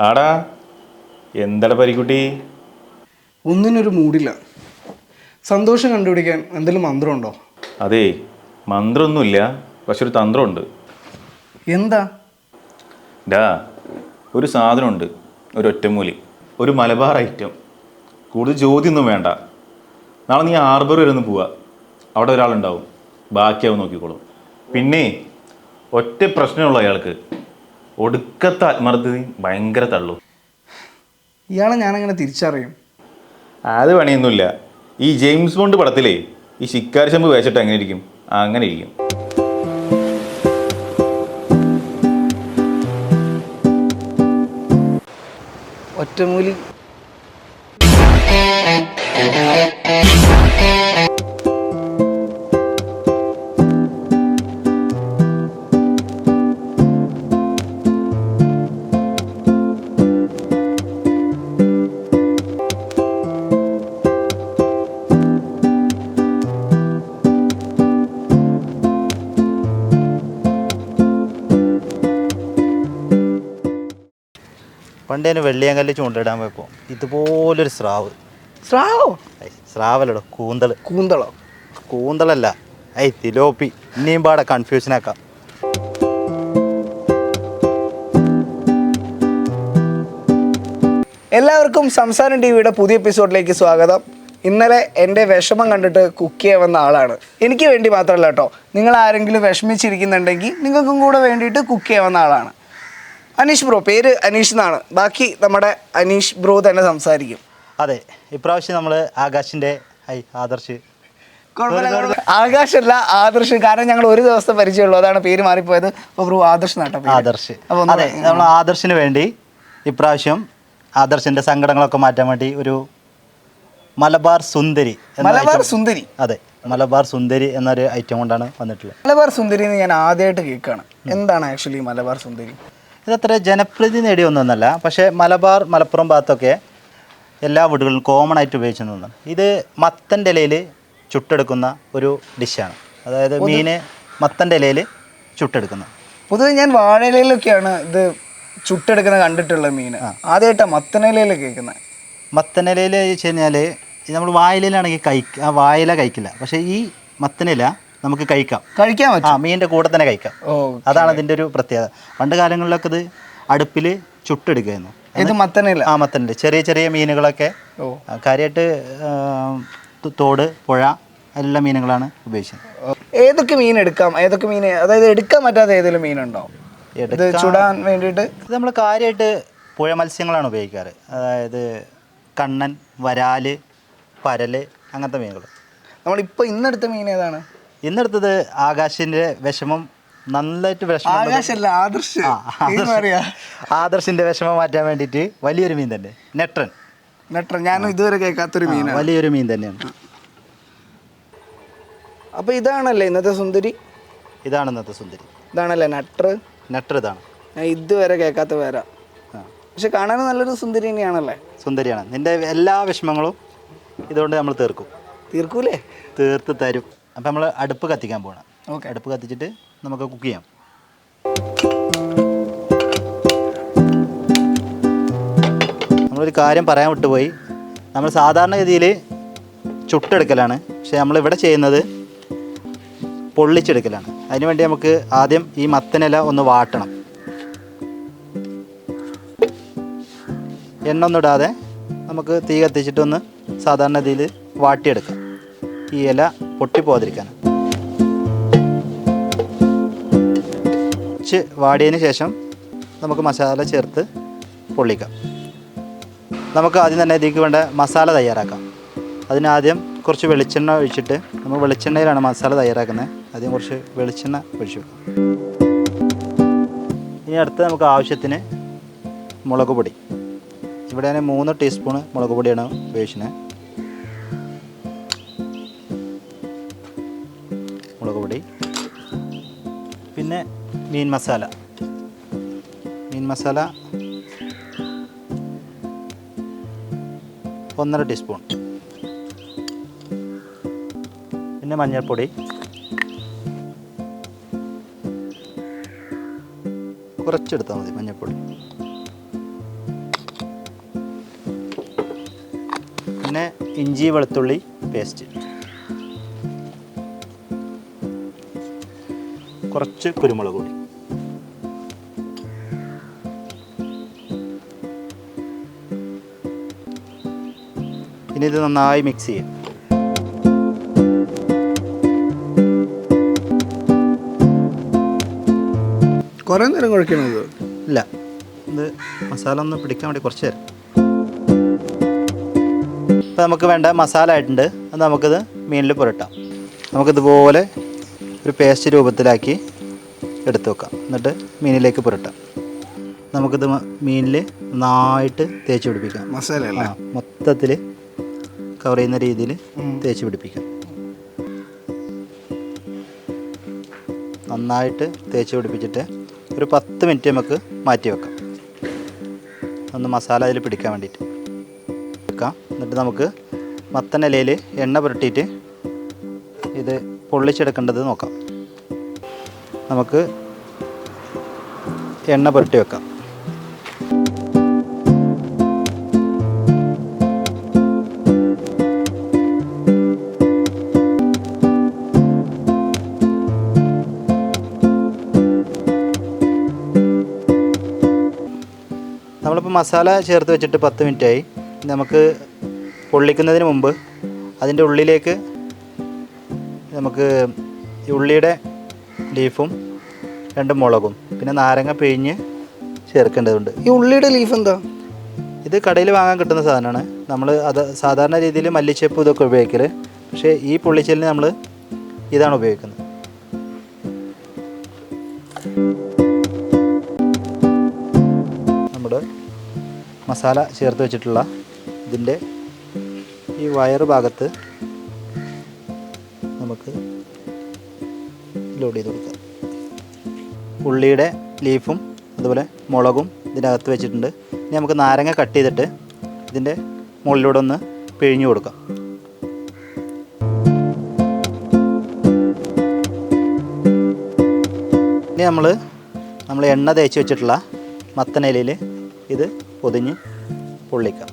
ആടാ എന്താടാ പരിക്കുട്ടി? ഒന്നിനൊരു മൂടില്ല. സന്തോഷം കണ്ടുപിടിക്കാൻ എന്തെങ്കിലും മന്ത്രമുണ്ടോ? അതെ മന്ത്രമൊന്നുമില്ല പക്ഷെ ഒരു തന്ത്രമുണ്ട്. എന്താ? ഡാ ഒരു സാധനമുണ്ട് ഒരു ഒറ്റമൂലി ഒരു മലബാർ ഐറ്റം. കൂടുതൽ ചോദ്യമൊന്നും വേണ്ട. നാളെ നീ ആർബർ വരെ ഒന്ന് പോവാ. അവിടെ ഒരാളുണ്ടാവും. ബാക്കിയാവും നോക്കിക്കോളും. പിന്നെ ഒറ്റ പ്രശ്നമുള്ളൂ അയാൾക്ക്. ഒടുക്കത്തെ ആത്മാർത്ഥതയും ഭയങ്കര തള്ളു. ഇയാളെ ഞാനങ്ങനെ തിരിച്ചറിയും? അത് പണിയൊന്നുമില്ല. ഈ ജെയിംസ് ബോണ്ട് പടത്തിലേ ഈ ശിക്കാരി ശമ്പ് വേച്ചിട്ട് അങ്ങനെ ഇരിക്കും. അങ്ങനെ ഇരിക്കും. ഒറ്റമൂലി. പണ്ട് ഞാൻ വെള്ളിയാങ്കല്ല് ചൂണ്ടിടാൻ പോയപ്പോൾ ഇതുപോലൊരു സ്രാവ്. സ്രാവോ? സ്രാവല്ലടോ കൂന്തൾ കൂന്തളോ? കൂന്തളല്ല. ഐ തിലോപ്പി. ഇനിയും പാടെ കൺഫ്യൂഷനാക്കാം എല്ലാവർക്കും സംസാരം ടി വിയുടെ പുതിയ എപ്പിസോഡിലേക്ക് സ്വാഗതം. ഇന്നലെ എന്റെ വിഷമം കണ്ടിട്ട് കുക്ക് ചെയ്യാൻ വന്ന ആളാണ്. എനിക്ക് വേണ്ടി മാത്രമല്ല കേട്ടോ. നിങ്ങൾ ആരെങ്കിലും വിഷമിച്ചിരിക്കുന്നുണ്ടെങ്കിൽ നിങ്ങൾക്കും കൂടെ വേണ്ടിയിട്ട് കുക്ക് ചെയ്യാൻ വന്ന ആളാണ്. അനീഷ് ബ്രോ പേര് അനീഷ് എന്നാണ്. ബാക്കി നമ്മുടെ അനീഷ് ബ്രോ തന്നെ സംസാരിക്കും. അതെ ഇപ്രാവശ്യം നമ്മൾ ആകാശിന്റെ ഐ ആദർശ്. ആകാശല്ല ആദർശ്. കാരണം ഞങ്ങൾ ഒരു ദിവസം പരിചയമുള്ളൂ. അതാണ് പേര് മാറിപ്പോയത്. അപ്പോൾ ബ്രോ ആദർശ് നാട്ടോ ആദർശ്. അപ്പോൾ അതെ നമ്മൾ ആദർശിന് വേണ്ടി ഇപ്രാവശ്യം ആദർശിന്റെ സങ്കടങ്ങളൊക്കെ മാറ്റാൻ വേണ്ടി ഒരു മലബാർ സുന്ദരി മലബാർ സുന്ദരി? അതെ മലബാർ സുന്ദരി എന്നൊരു ഐറ്റം കൊണ്ടാണ് വന്നിട്ടുള്ളത്. മലബാർ സുന്ദരി എന്ന് ഞാൻ ആദ്യമായിട്ട് കേൾക്കുകയാണ്. എന്താണ് ആക്ച്വലി മലബാർ സുന്ദരി? ഇതത്ര ജനപ്രീതി നേടിയ ഒന്നൊന്നല്ല. പക്ഷേ മലബാർ മലപ്പുറം ഭാഗത്തൊക്കെ എല്ലാ വീടുകളിലും കോമൺ ആയിട്ട് ഉപയോഗിച്ചു ഒന്നാണ് ഇത് മത്തന്റെ ഇലയിൽ ചുട്ടെടുക്കുന്ന ഒരു ഡിഷാണ് അതായത് മീന് മത്തന്റെ ഇലയിൽ ചുട്ടെടുക്കുന്നത്. പൊതുവെ ഞാൻ വാഴയിലയിലൊക്കെയാണ് ഇത് ചുട്ടെടുക്കുന്നത് കണ്ടിട്ടുള്ള മീൻ ആദ്യമായിട്ടാണ് മത്തനിലയിൽ കേൾക്കുന്നത് മത്തനിലയിൽ വെച്ച് കഴിഞ്ഞാൽ നമ്മൾ വായിലയിലാണെങ്കിൽ കഴിക്കുക ആ വായില കഴിക്കില്ല. പക്ഷേ ഈ മത്തനില നമുക്ക് കഴിക്കാം. കഴിക്കാൻ ആ പറ്റും മീനിന്റെ കൂടെ തന്നെ കഴിക്കാം. ഓ അതാണ് അതിന്റെ ഒരു പ്രത്യേകത. പണ്ട് കാലങ്ങളിലൊക്കെ ഇത് അടുപ്പിൽ ചുട്ടെടുക്കുമായിരുന്നു ഇത് മത്തനല്ല ആ മത്തനുണ്ട് ചെറിയ ചെറിയ മീനുകളൊക്കെ ആ, കാര്യമായിട്ട് തോട് പുഴ എല്ലാ മീനുകളാണ് ഉപയോഗിച്ചത്. ഏതൊക്കെ മീൻ എടുക്കാം? ഏതൊക്കെ മീൻ അതായത് എടുക്കാൻ പറ്റാത്ത ഏതെങ്കിലും മീനുണ്ടോ? ചുടാൻ വേണ്ടിയിട്ട്? ഇത് നമ്മൾ കാര്യമായിട്ട് പുഴ മത്സ്യങ്ങളാണ് ഉപയോഗിക്കാറ്. അതായത് കണ്ണൻ വരാൽ പരൽ അങ്ങനത്തെ മീനുകൾ നമ്മളിപ്പോൾ ഇന്നെടുത്ത മീൻ ഏതാണ്? ഇന്നെടുത്തത് ആകാശിന്റെ വിഷമം നന്നായിട്ട് വിഷമം ആകാശല്ല ആദർശ്. ആദർശിന്റെ വിഷമം മാറ്റാൻ വേണ്ടിട്ട് വലിയൊരു മീൻ തന്നെ നെട്രൻ. നെട്രൻ ഞാൻ ഇതുവരെ കേൾക്കാത്തൊരു മീൻ വലിയൊരു മീൻ തന്നെയാണ്. അപ്പൊ ഇതാണല്ലേ ഇന്നത്തെ സുന്ദരി? ഇതാണ് ഇന്നത്തെ സുന്ദരി. ഇതാണല്ലേ നട്ടർ നെട്ര ഇതാണ്. ഞാൻ ഇതുവരെ കേൾക്കാത്ത പേരാ. പക്ഷെ കാണാൻ നല്ലൊരു സുന്ദരി തന്നെയാണല്ലേ? സുന്ദരിയാണ്. നിന്റെ എല്ലാ വിഷമങ്ങളും ഇതുകൊണ്ട് നമ്മൾ തീർക്കും. തീർക്കൂലേ? തീർത്ത് തരും. അപ്പം നമ്മൾ അടുപ്പ് കത്തിക്കാൻ പോകണം ഓക്കെ. അടുപ്പ് കത്തിച്ചിട്ട് നമുക്ക് കുക്ക് ചെയ്യാം. നമ്മളൊരു കാര്യം പറയാൻ വിട്ടുപോയി. നമ്മൾ സാധാരണഗതിയിൽ ചുട്ടെടുക്കലാണ്. പക്ഷേ നമ്മളിവിടെ ചെയ്യുന്നത് പൊള്ളിച്ചെടുക്കലാണ്. അതിനുവേണ്ടി നമുക്ക് ആദ്യം ഈ മത്തനില ഒന്ന് വാട്ടണം. എണ്ണ ഒന്നും ഇടാതെ നമുക്ക് തീ കത്തിച്ചിട്ടൊന്ന് സാധാരണ രീതിയിൽ വാട്ടിയെടുക്കാം. ഈ ഇല പൊട്ടിപ്പോകാതിരിക്കാൻ കുറച്ച് വാടിയതിന് ശേഷം നമുക്ക് മസാല ചേർത്ത് പൊള്ളിക്കാം. നമുക്ക് ആദ്യം തന്നെ ഇതിലേക്ക് വേണ്ട മസാല തയ്യാറാക്കാം. അതിനാദ്യം കുറച്ച് വെളിച്ചെണ്ണ ഒഴിച്ചിട്ട് നമ്മൾ വെളിച്ചെണ്ണയിലാണ് മസാല തയ്യാറാക്കുന്നത്. ആദ്യം കുറച്ച് വെളിച്ചെണ്ണ ഒഴിച്ചു വെക്കാം ഇനി അടുത്ത് നമുക്ക് ആവശ്യത്തിന് മുളക് പൊടി. ഇവിടെ ഞാൻ മൂന്ന് ടീസ്പൂണ് മുളക് പൊടിയാണ് ഉപയോഗിക്കുന്നത്. മീൻ മസാല. മീൻ മസാല ഒന്നര ടീസ്പൂൺ. പിന്നെ മഞ്ഞൾപ്പൊടി. കുറച്ചെടുത്താൽ മതി മഞ്ഞൾപ്പൊടി. പിന്നെ ഇഞ്ചി വെളുത്തുള്ളി പേസ്റ്റ്. കുറച്ച് കുരുമുളക് പൊടി. ഇനി ഇത് നന്നായി മിക്സ് ചെയ്യാം. കുറേ നേരം കുഴക്കണത് ഇല്ല. ഇത് മസാല ഒന്ന് പിടിക്കാൻ വേണ്ടി കുറച്ച് തരാം ഇപ്പം നമുക്ക് വേണ്ട മസാല ആയിട്ടുണ്ട്. അത് നമുക്കിത് മീനിൽ പുരട്ടാം. നമുക്കിതുപോലെ ഒരു പേസ്റ്റ് രൂപത്തിലാക്കി എടുത്തു വെക്കാം. എന്നിട്ട് മീനിലേക്ക് പുരട്ടാം. നമുക്കിത് മീനിൽ നന്നായിട്ട് തേച്ച് പിടിപ്പിക്കാം. മസാല മൊത്തത്തിൽ കവർ ചെയ്യുന്ന രീതിയിൽ തേച്ച് പിടിപ്പിക്കാം. നന്നായിട്ട് തേച്ച് പിടിപ്പിച്ചിട്ട് ഒരു പത്ത് മിനിറ്റ് നമുക്ക് മാറ്റി വെക്കാം. ഒന്ന് മസാല അതിൽ പിടിക്കാൻ വേണ്ടിയിട്ട്. വെക്കാം. എന്നിട്ട് നമുക്ക് മത്തനിലയിൽ എണ്ണ പുരട്ടിയിട്ട് ഇത് പൊള്ളിച്ചെടുക്കേണ്ടത് നോക്കാം. നമുക്ക് എണ്ണ പുരട്ടി വെക്കാം. നമ്മളിപ്പോൾ മസാല ചേർത്ത് വെച്ചിട്ട് പത്ത് മിനിറ്റായി. നമുക്ക് പൊള്ളിക്കുന്നതിന് മുമ്പ് അതിന്റെ ഉള്ളിലേക്ക് നമുക്ക് ഉള്ളിയുടെ ലീഫും രണ്ട് മുളകും പിന്നെ നാരങ്ങ പിഴിഞ്ഞ് ചേർക്കേണ്ടതുണ്ട്. ഈ ഉള്ളിയുടെ ലീഫ് എന്താ? ഇത് കടയിൽ വാങ്ങാൻ കിട്ടുന്ന സാധനമാണ്. നമ്മൾ അത് സാധാരണ രീതിയിൽ മല്ലിച്ചെപ്പ് ഇതൊക്കെ ഉപയോഗിക്കൽ പക്ഷേ ഈ പുള്ളിച്ചെല്ലിന് നമ്മൾ ഇതാണ് ഉപയോഗിക്കുന്നത്. മസാല ചേർത്ത് വെച്ചിട്ടുള്ള ഇതിന്റെ ഈ വയറ് ഭാഗത്ത് നമുക്ക് ലോഡ് ചെയ്ത് കൊടുക്കാം. ഉള്ളിയുടെ ലീഫും അതുപോലെ മുളകും ഇതിനകത്ത് വെച്ചിട്ടുണ്ട്. ഇനി നമുക്ക് നാരങ്ങ കട്ട് ചെയ്തിട്ട് ഇതിന്റെ മുകളിലൂടെ ഒന്ന് പിഴിഞ്ഞു കൊടുക്കാം. ഇനി നമ്മൾ നമ്മൾ എണ്ണ തേച്ച് വെച്ചിട്ടുള്ള മത്തനിലയിൽ ഇത് പൊതിഞ്ഞ് പൊള്ളിക്കാം.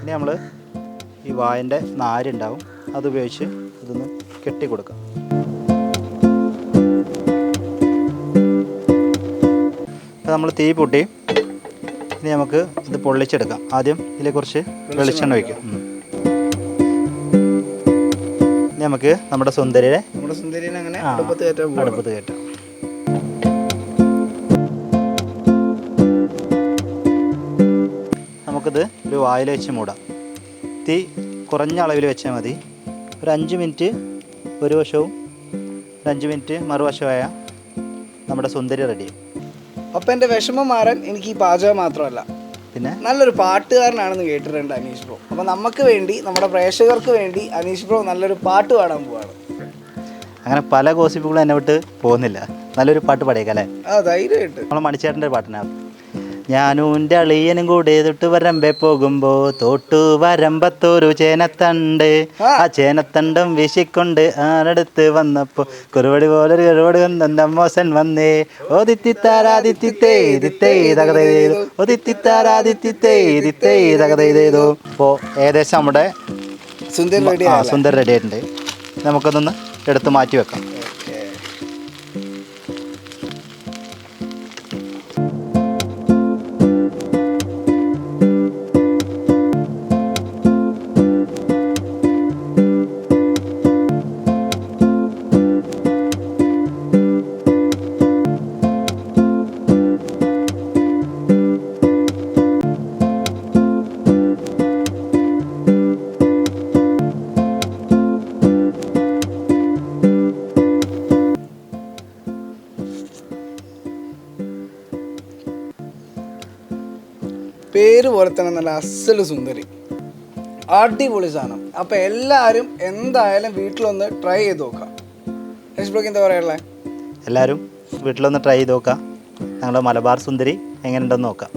ഇനി നമ്മൾ ഈ വായന്റെ നാരുണ്ടാവും. അതുപയോഗിച്ച് ഇതൊന്ന് കെട്ടി കൊടുക്കാം നമ്മൾ തീ പൊട്ടി. ഇനി നമുക്ക് ഇത് പൊള്ളിച്ചെടുക്കാം. ആദ്യം ഇതിൽ കുറച്ച് വെളിച്ചെണ്ണ. ഇനി നമുക്ക് നമ്മുടെ സുന്ദരിയെ നമ്മുടെ സുന്ദരിനെ അങ്ങനെ അടുപ്പത്ത് കയറ്റാം. അടുപ്പത്ത് കയറ്റാം. നമുക്കിത് ഒരു വായിൽ വെച്ച് മൂടാം. തീ കുറഞ്ഞ അളവിൽ വെച്ചാൽ മതി. ഒരു അഞ്ച് മിനിറ്റ് ഒരു വശവും ഒരു അഞ്ച് മിനിറ്റ് മറുവശമായ നമ്മുടെ സുന്ദരി റെഡി അപ്പം എന്റെ വിഷമം മാറാൻ എനിക്ക് ഈ പാചകം മാത്രമല്ല. പിന്നെ നല്ലൊരു പാട്ടുകാരനാണെന്ന് കേട്ടിട്ടുണ്ട് അനീഷ് ബ്രോ. അപ്പൊ നമുക്ക് വേണ്ടി നമ്മുടെ പ്രേക്ഷകർക്ക് വേണ്ടി അനീഷ് ബ്രോ നല്ലൊരു പാട്ട് പാടാൻ പോവാണ്. അങ്ങനെ പല ഗോസിപ്പുകളും എന്നെ വിട്ട് പോകുന്നില്ല. നല്ലൊരു പാട്ട് പാടിയേക്കാം അല്ലേ? ആ ധൈര്യമായിട്ട്. നമ്മൾ മണിച്ചേട്ടന്റെ പാട്ടിനകത്ത് ഞാനും എന്റെ അളിയനും കൂടെ തൊട്ട് വരമ്പെ പോകുമ്പോ തോട്ടു വരമ്പത്തൊരു ചേനത്തണ്ട്. ആ. ചേനത്തണ്ടം വീശിക്കൊണ്ട് ആരടുത്ത് വന്നപ്പോ കുറുവടി പോലൊരു കുറുവടി വന്നെ. മോശൻ വന്നേ ഓ ദിത്തിത്താരാദിത്തിത്തേ ദിത്തേ തകതേതോ ഓ ദിത്തിത്താരാദിത്തിത്തേ ദിത്തേ തകതേതേതോ അപ്പോൾ ഏകദേശം നമ്മുടെ സുന്ദർ റെഡി ആ സുന്ദർ റെഡി ആയിട്ടുണ്ട് നമുക്കതൊന്ന് എടുത്ത് മാറ്റി വെക്കാം. പേര് പോലെ തന്നെ നല്ല അസൽ സുന്ദരി. അടിപൊളി സാധനം. അപ്പോൾ എല്ലാവരും എന്തായാലും വീട്ടിലൊന്ന് ട്രൈ ചെയ്ത് നോക്കാം. ഫേസ്ബുക്ക് എന്താ പറയാനുള്ളത് എല്ലാവരും വീട്ടിലൊന്ന് ട്രൈ ചെയ്ത് നോക്കാം. ഞങ്ങളുടെ മലബാർ സുന്ദരി എങ്ങനെയുണ്ടെന്ന് നോക്കാം.